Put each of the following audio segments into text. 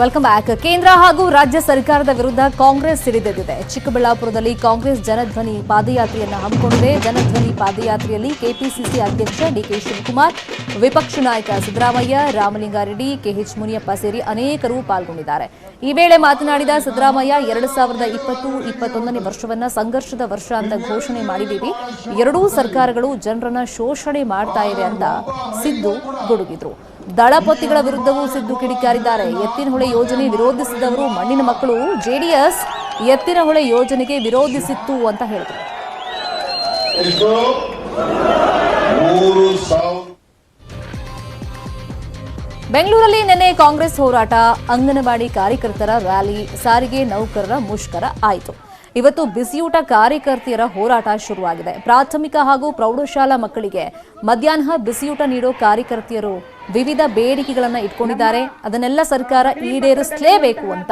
Welcome back ಕೇಂದ್ರ ಹಾಗೂ ರಾಜ್ಯ ಸರ್ಕಾರದ ವಿರುದ್ಧ ಕಾಂಗ್ರೆಸ್ ಸಿಡಿದೆದ್ದಿದೆ. ಚಿಕ್ಕಬಳ್ಳಾಪುರದಲ್ಲಿ ಕಾಂಗ್ರೆಸ್ ಜನಧ್ವನಿ ಪಾದಯಾತ್ರೆಯನ್ನು ಹಮ್ಮಿಕೊಂಡಿದೆ. ಜನಧ್ವನಿ ಪಾದಯಾತ್ರೆಯಲ್ಲಿ ಕೆಪಿಸಿಸಿ ಅಧ್ಯಕ್ಷ ಡಿಕೆ ಶಿವಕುಮಾರ್, ವಿಪಕ್ಷ ನಾಯಕ ಸಿದ್ದರಾಮಯ್ಯ, ರಾಮಲಿಂಗಾರೆಡ್ಡಿ, ಕೆಎಚ್ ಮುನಿಯಪ್ಪ ಸೇರಿ ಅನೇಕರು ಪಾಲ್ಗೊಂಡಿದ್ದಾರೆ. ಈ ವೇಳೆ ಮಾತನಾಡಿದ ಸಿದ್ದರಾಮಯ್ಯ, ಎರಡು ಸಾವಿರದ ಇಪ್ಪತ್ತು ಇಪ್ಪತ್ತೊಂದನೇ ವರ್ಷವನ್ನ ಸಂಘರ್ಷದ ವರ್ಷ ಅಂತ ಘೋಷಣೆ ಮಾಡಿದ್ದೀವಿ. ಎರಡೂ ಸರ್ಕಾರಗಳು ಜನರನ್ನ ಶೋಷಣೆ ಮಾಡ್ತಾ ಇವೆ ಅಂತ ಸಿದ್ದು ಗುಡುಗಿದ್ರು. ದಳಪತಿಗಳ ವಿರುದ್ಧವೂ ಸಿದ್ದು ಕಿಡಿಕಾರಿದ್ದಾರೆ. ಎತ್ತಿನಹೊಳೆ ಯೋಜನೆ ವಿರೋಧಿಸಿದವರು ಮಣ್ಣಿನ ಮಕ್ಕಳು. ಜೆಡಿಎಸ್ ಎತ್ತಿನಹೊಳೆ ಯೋಜನೆಗೆ ವಿರೋಧಿಸಿತ್ತು ಅಂತ ಹೇಳಿದರು. ಬೆಂಗಳೂರಲ್ಲಿ ನಿನ್ನೆ ಕಾಂಗ್ರೆಸ್ ಹೋರಾಟ. ಅಂಗನವಾಡಿ ಕಾರ್ಯಕರ್ತರ ರ್ಯಾಲಿ. ಸಾರಿಗೆ ನೌಕರರ ಮುಷ್ಕರ ಆಯಿತು. ಇವತ್ತು ಬಿಸಿಯೂಟ ಕಾರ್ಯಕರ್ತೆಯರ ಹೋರಾಟ ಶುರುವಾಗಿದೆ. ಪ್ರಾಥಮಿಕ ಹಾಗೂ ಪ್ರೌಢಶಾಲಾ ಮಕ್ಕಳಿಗೆ ಮಧ್ಯಾಹ್ನ ಬಿಸಿಯೂಟ ನೀಡೋ ಕಾರ್ಯಕರ್ತೆಯರು ವಿವಿಧ ಬೇಡಿಕೆಗಳನ್ನು ಇಟ್ಕೊಂಡಿದ್ದಾರೆ. ಅದನ್ನೆಲ್ಲ ಸರ್ಕಾರ ಈಡೇರಿಸಲೇಬೇಕು ಅಂತ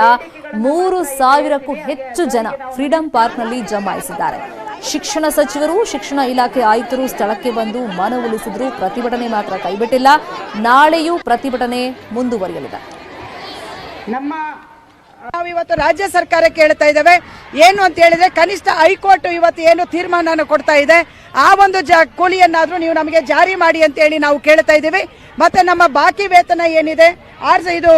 ಮೂರು ಸಾವಿರಕ್ಕೂ ಹೆಚ್ಚು ಜನ ಫ್ರೀಡಂ ಪಾರ್ಕ್ನಲ್ಲಿ ಜಮಾಯಿಸಿದ್ದಾರೆ. ಶಿಕ್ಷಣ ಸಚಿವರು, ಶಿಕ್ಷಣ ಇಲಾಖೆ ಆಯುಕ್ತರು ಸ್ಥಳಕ್ಕೆ ಬಂದು ಮನವೊಲಿಸಿದ್ರು. ಪ್ರತಿಭಟನೆ ಮಾತ್ರ ಕೈಬಿಟ್ಟಿಲ್ಲ. ನಾಳೆಯೂ ಪ್ರತಿಭಟನೆ ಮುಂದುವರಿಯಲಿದೆ. ನಮ್ಮ ನಾವು ಇವತ್ತು ರಾಜ್ಯ ಸರ್ಕಾರ ಕೇಳ್ತಾ ಇದ್ದೇವೆ. ಏನು ಅಂತ ಹೇಳಿದ್ರೆ ಕನಿಷ್ಠ ಹೈಕೋರ್ಟ್ ಇವತ್ತು ಏನು ತೀರ್ಮಾನ ಕೊಡ್ತಾ ಇದೆ. ಆ ಒಂದು ಜ ಕೂಲಿಯನ್ನಾದರೂ ನೀವು ನಮಗೆ ಜಾರಿ ಮಾಡಿ ಅಂತ ಹೇಳಿ ನಾವು ಕೇಳ್ತಾ ಇದ್ದೀವಿ. ಮತ್ತೆ ನಮ್ಮ ಬಾಕಿ ವೇತನ ಏನಿದೆ? ಆರ್ ಇದು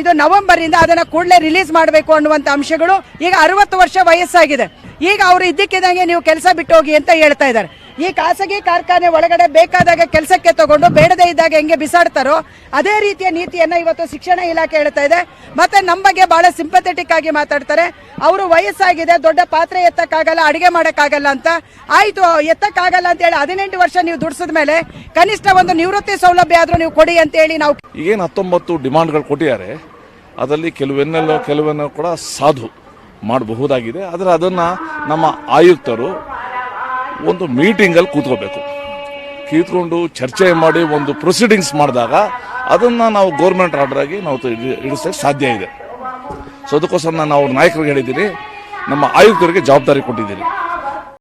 ಇದು ನವೆಂಬರ್ ಇಂದ ಅದನ್ನ ಕೂಡಲೇ ರಿಲೀಸ್ ಮಾಡಬೇಕು ಅನ್ನುವಂತ ಅಂಶಗಳು ಈಗ ಅರವತ್ತು ವರ್ಷ ವಯಸ್ಸಾಗಿದೆ. ಈಗ ಅವರು ಇದ್ದಕ್ಕಿದ್ದಂಗೆ ನೀವು ಕೆಲಸ ಬಿಟ್ಟು ಹೋಗಿ ಅಂತ ಹೇಳ್ತಾ ಇದ್ದಾರೆ. ಈ ಖಾಸಗಿ ಕಾರ್ಖಾನೆ ಒಳಗಡೆ ಬೇಕಾದಾಗ ಕೆಲಸಕ್ಕೆ ತಗೊಂಡು ಬೇಡದೇ ಇದ್ದಾಗ ಹೆಂಗೆ ಬಿಸಾಡ್ತಾರೋ ಅದೇ ರೀತಿಯ ನೀತಿಯನ್ನು ಇವತ್ತು ಶಿಕ್ಷಣ ಇಲಾಖೆ ಹೇಳ್ತಾ ಇದೆ. ಮತ್ತೆ ನಮ್ಮ ಬಗ್ಗೆ ಬಹಳ ಸಿಂಪಥೆಟಿಕ್ ಆಗಿ ಮಾತಾಡ್ತಾರೆ. ಅವರು ವಯಸ್ಸಾಗಿದೆ, ದೊಡ್ಡ ಪಾತ್ರೆ ಎತ್ತಕ್ಕಾಗಲ್ಲ, ಅಡುಗೆ ಮಾಡೋಕ್ಕಾಗಲ್ಲ ಅಂತ. ಆಯಿತು, ಎತ್ತಕ್ಕಾಗಲ್ಲ ಅಂತ ಹೇಳಿ ಹದಿನೆಂಟು ವರ್ಷ ನೀವು ದುಡಿಸಿದ ಮೇಲೆ ಕನಿಷ್ಠ ಒಂದು ನಿವೃತ್ತಿ ಸೌಲಭ್ಯ ಆದರೂ ನೀವು ಕೊಡಿ ಅಂತ ಹೇಳಿ ನಾವು ಈಗೇನು ಹತ್ತೊಂಬತ್ತು ಡಿಮಾಂಡ್ಗಳು ಕೊಟ್ಟಿದ್ದಾರೆ. ಅದರಲ್ಲಿ ಕೆಲವೆನ್ನೆಲ್ಲ ಕೆಲವನ್ನ ಕೂಡ ಸಾಧು. ಮಾಡಬಹುದಾಗಿದೆ. ಆದರೆ ಅದನ್ನು ನಮ್ಮ ಆಯುಕ್ತರು ಒಂದು ಮೀಟಿಂಗಲ್ಲಿ ಕೂತ್ಕೋಬೇಕು. ಕೂತ್ಕೊಂಡು ಚರ್ಚೆ ಮಾಡಿ ಒಂದು ಪ್ರೊಸೀಡಿಂಗ್ಸ್ ಮಾಡಿದಾಗ ಅದನ್ನು ನಾವು ಗೌರ್ಮೆಂಟ್ ಆಗಿ ನಾವು ಇಡಿಸೋಕ್ಕೆ ಸಾಧ್ಯ ಇದೆ. ಸೊ ಅದಕ್ಕೋಸ್ಕರ ನಾನು ಅವ್ರ ನಾಯಕರಿಗೆ ಹೇಳಿದ್ದೀನಿ. ನಮ್ಮ ಆಯುಕ್ತರಿಗೆ ಜವಾಬ್ದಾರಿ ಕೊಟ್ಟಿದ್ದೀನಿ.